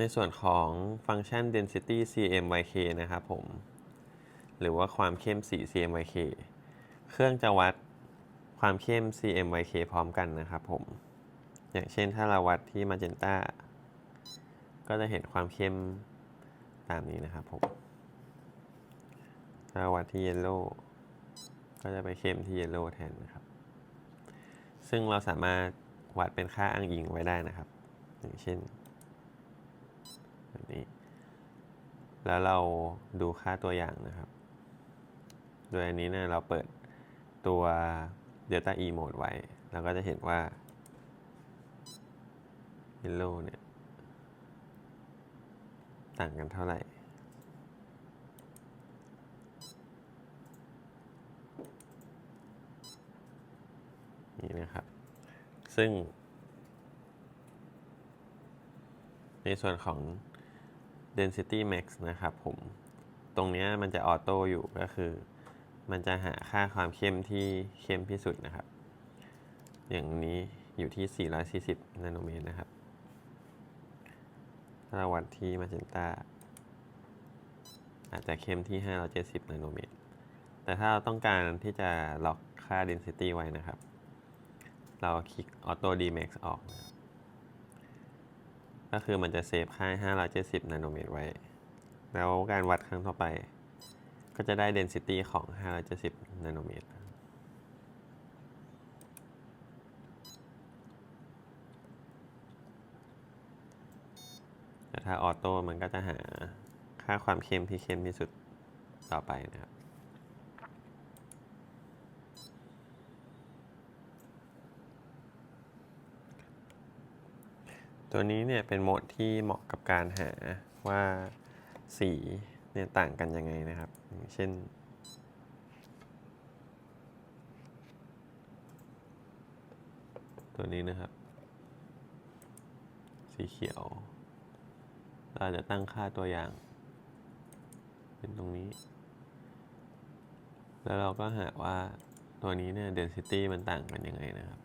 ในส่วนของฟังก์ชัน density CMYK นะครับผม หรือว่าความเข้มสี CMYK เครื่องจะวัดความเข้ม CMYK พร้อมกันนะครับผม อย่างเช่นถ้าเราวัดที่ magenta ก็จะเห็นความเข้มตามนี้นะครับผมถ้าวัดที่ yellow ก็จะไปเข้มที่ yellow แทนนะครับ ซึ่งเราสามารถวัดเป็นค่าอ้างอิงไว้ได้นะครับ อย่างเช่น นี้ แล้วเราดูค่าตัวอย่างนะครับ โดยอันนี้เนี่ยเราเปิดตัว Delta E mode ไว้ เราก็จะเห็นว่า Yellow เนี่ย ต่างกันเท่าไหร่นี่นะครับ ซึ่ง ในส่วนของ density max นะครับผม ตรงนี้มันจะออโต้อยู่ก็คือ มันจะหาค่าความเข้มที่เข้มที่สุดนะครับ อย่างนี้อยู่ที่ 440 นาโนเมตรนะครับถ้าเราวัดที่ magenta อาจจะเข้มที่ 570 นาโนเมตร แต่ถ้าเราต้องการที่จะล็อกค่า density ไว้นะครับ เราคลิก auto dmax ออกนะครับ ก็คือมันจะเซฟค่า570นาโนเมตรไว้ แล้วการวัดครั้งต่อไป ก็จะได้ density ของ570นาโนเมตรแต่ถ้าออโต้มันก็จะหาค่าความเข้มที่เข้มที่สุดต่อไปนะครับ ตัวนี้เนี่ยเป็นโหมดที่เหมาะกับการหาว่าสีเนี่ยต่างกันยังไงนะครับ อย่างเช่น ตัวนี้นะครับ สีเขียว เราจะตั้งค่าตัวอย่าง เป็นตรงนี้ แล้วเราก็หาว่าตัวนี้เนี่ย density มันต่างกันยังไงนะครับ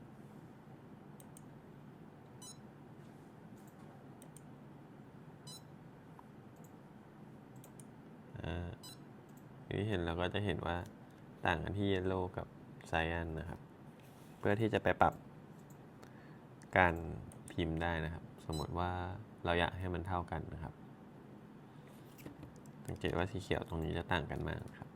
อย่างที่เห็นเราก็จะเห็นว่าต่างกันที่ yellow กับ cyan นะครับ เพื่อที่จะไปปรับการพิมพ์ได้นะครับ สมมติว่าเราอยากให้มันเท่ากันนะครับสังเกตว่าสีเขียวตรงนี้จะต่างกันมากครับ